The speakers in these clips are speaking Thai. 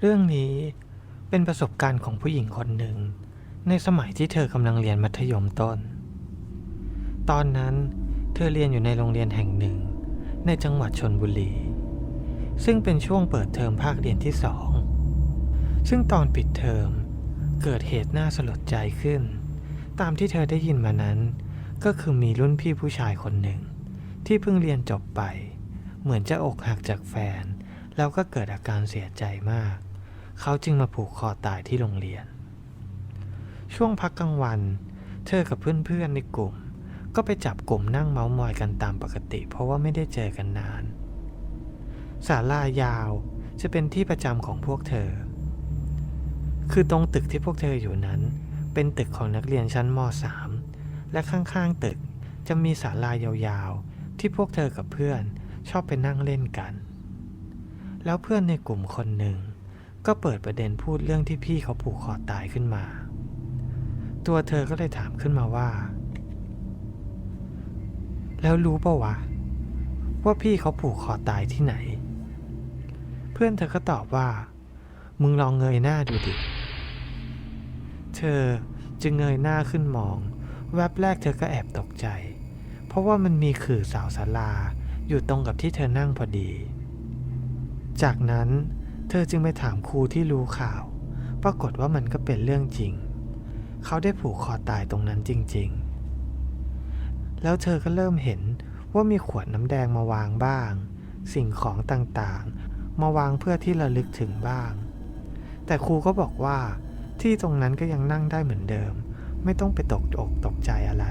เรื่องนี้เป็นประสบการณ์ของผู้หญิงคนหนึ่ง ในสมัยที่เธอกำลังเรียนมัธยมต้น ตอนนั้นเธอเรียนอยู่ในโรงเรียนแห่งหนึ่ง ในจังหวัดชนบุรี ซึ่งเป็นช่วงเปิดเทอมภาคเรียนที่สอง ซึ่งตอนปิดเทอมเกิดเหตุน่าสลดใจขึ้น ตามที่เธอได้ยินมานั้น ก็คือมีรุ่นพี่ผู้ชายคนหนึ่ง ที่เพิ่งเรียนจบไป เหมือนจะอกหักจากแฟน แล้วก็เกิดอาการเสียใจมาก เขาจึงมาผูกคอตายที่โรงเรียน ช่วงพักกลางวัน เธอกับเพื่อนๆในกลุ่ม ก็ไปจับกลุ่มนั่งเมาส์มอยกันตามปกติ เพราะว่าไม่ได้เจอกันนานศาลายาวจะเป็นที่ประจำของพวกเธอ คือตรงตึกที่พวกเธออยู่นั้น เป็นตึกของนักเรียนชั้นม .3 และข้างๆตึกจะมีศาลายาวๆ ที่พวกเธอกับเพื่อนชอบไปนั่งเล่นกัน แล้วเพื่อนในกลุ่มคนหนึ่ง ก็เปิดประเด็นพูดเรื่องที่พี่เขาผูกคอตายขึ้นมา ตัวเธอก็เลยถามขึ้นมาว่า แล้วรู้ปะวะ ว่าพี่เขาผูกคอตายที่ไหน เพื่อนเธอก็ตอบว่า มึงลองเงยหน้าดูดิ เธอจึงเงยหน้าขึ้นมอง แวบแรกเธอก็แอบตกใจ เพราะว่ามันมีขื่อสาศาลาอยู่ตรงกับที่เธอนั่งพอดี จากนั้น เธอจึงไปถามครูที่รู้ข่าว ปรากฏว่ามันก็เป็นเรื่องจริง เขาได้ผูกคอตายตรงนั้นจริง ๆ แล้วเธอก็เริ่มเห็นว่ามีขวดน้ำแดงมาวางบ้าง สิ่งของต่างๆ มาวางเพื่อที่ระลึกถึงบ้าง แต่ครูก็บอกว่าที่ตรงนั้นก็ยังนั่งได้เหมือนเดิม ไม่ต้องไปตกอกตกใจอะไร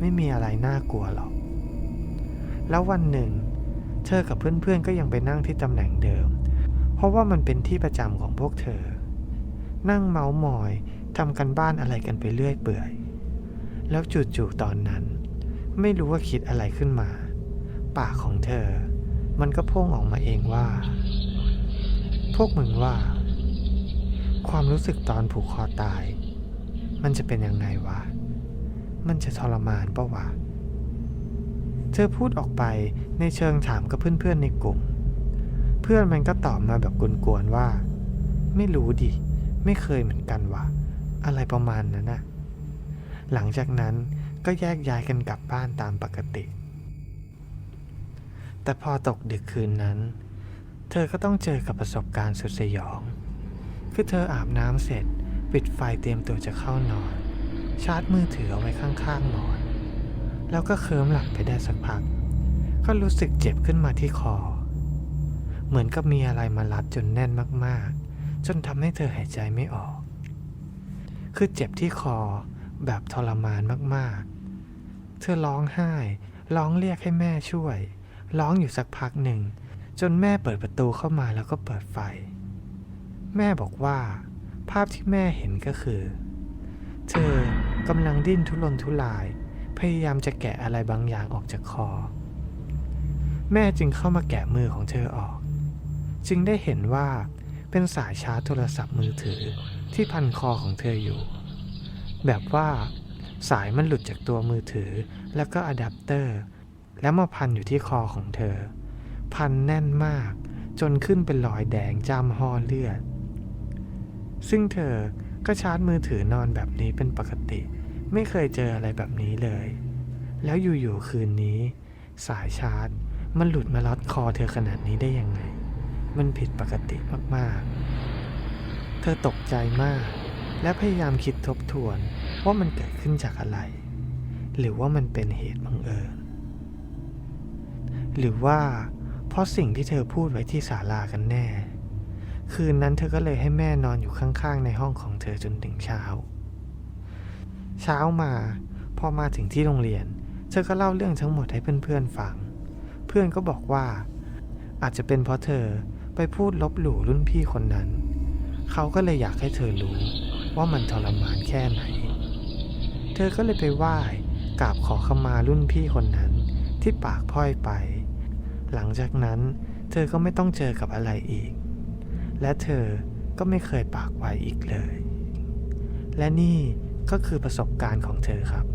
ไม่มีอะไรน่ากลัวหรอก แล้ววันหนึ่ง เธอกับเพื่อนๆก็ยังไปนั่งที่ตำแหน่งเดิม เพราะว่ามันเป็นที่ประจำของพวกเธอ นั่งเมาส์มอยทำกันบ้านอะไรกันไปเรื่อยเปื่อย แล้วจู่ๆตอนนั้น ไม่รู้ว่าคิดอะไรขึ้นมา ปากของเธอ มันก็พุ่งออกมาเองว่า พวกมึงว่า ความรู้สึกตอนผูกคอตาย มันจะเป็นยังไงวะ มันจะทรมานปะวะ เธอพูดออกไปในเชิงถามกับเพื่อนๆในกลุ่ม เพื่อนมันก็ตอบมาแบบกวนๆว่า ไม่รู้ดิ ไม่เคยเหมือนกันวะอะไรประมาณนั้นนะหลังจากนั้นก็แยกย้ายกันกลับบ้านตามปกติ แต่พอตกดึกคืนนั้น เธอก็ต้องเจอกับประสบการณ์สุดสยอง คือเธออาบน้ำเสร็จ ปิดไฟเตรียมตัวจะเข้านอน ชาร์จมือถือเอาไว้ข้างๆหมอน แล้วก็เคลิ้มหลับไปได้สักพัก ก็รู้สึกเจ็บขึ้นมาที่คอ เหมือนกับมีอะไรมารัดจนแน่นมากๆ จนทำให้เธอหายใจไม่ออก คือเจ็บที่คอแบบทรมานมากๆ เธอร้องไห้ ร้องเรียกให้แม่ช่วย ร้องอยู่สักพักหนึ่ง จนแม่เปิดประตูเข้ามาแล้วก็เปิดไฟ แม่บอกว่า ภาพที่แม่เห็นก็คือ เธอกำลังดิ้นทุรนทุราย พยายามจะแกะอะไรบางอย่างออกจากคอ แม่จึงเข้ามาแกะมือของเธอออก จึงได้เห็นว่าเป็นสายชาร์จโทรศัพท์มือถือที่พันคอของเธออยู่ แบบว่าสายมันหลุดจากตัวมือถือแล้วก็อะแดปเตอร์ แล้วมาพันอยู่ที่คอของเธอ พันแน่นมากจนขึ้นเป็นรอยแดงจ้ำห่อเลือด ซึ่งเธอก็ชาร์จมือถือนอนแบบนี้เป็นปกติ ไม่เคยเจออะไรแบบนี้เลย แล้วอยู่ๆคืนนี้ สายชาร์จมันหลุดมาล็อดคอเธอขนาดนี้ได้ยังไง มันผิดปกติมากๆ เธอตกใจมาก และพยายามคิดทบทวนว่ามันเกิดขึ้นจากอะไร หรือว่ามันเป็นเหตุบังเอิญ หรือว่าเพราะสิ่งที่เธอพูดไว้ที่ศาลากันแน่ คืนนั้นเธอก็เลยให้แม่นอนอยู่ข้างๆ ในห้องของเธอจนถึงเช้า เช้ามาพอมาถึงที่โรงเรียน เธอก็เล่าเรื่องทั้งหมดให้เพื่อนๆฟัง เพื่อนก็บอกว่าอาจจะเป็นเพราะเธอ ไปพูดลบหลู่รุ่นพี่คนนั้น เขาก็เลยอยากให้เธอรู้ว่ามันทรมานแค่ไหน เธอก็เลยไปไหว้กราบขอขมารุ่นพี่คนนั้นที่ปากพร่อยไป หลังจากนั้นเธอก็ไม่ต้องเจอกับอะไรอีก และเธอก็ไม่เคยปากไวอีกเลย และนี่ก็คือประสบการณ์ของเธอครับ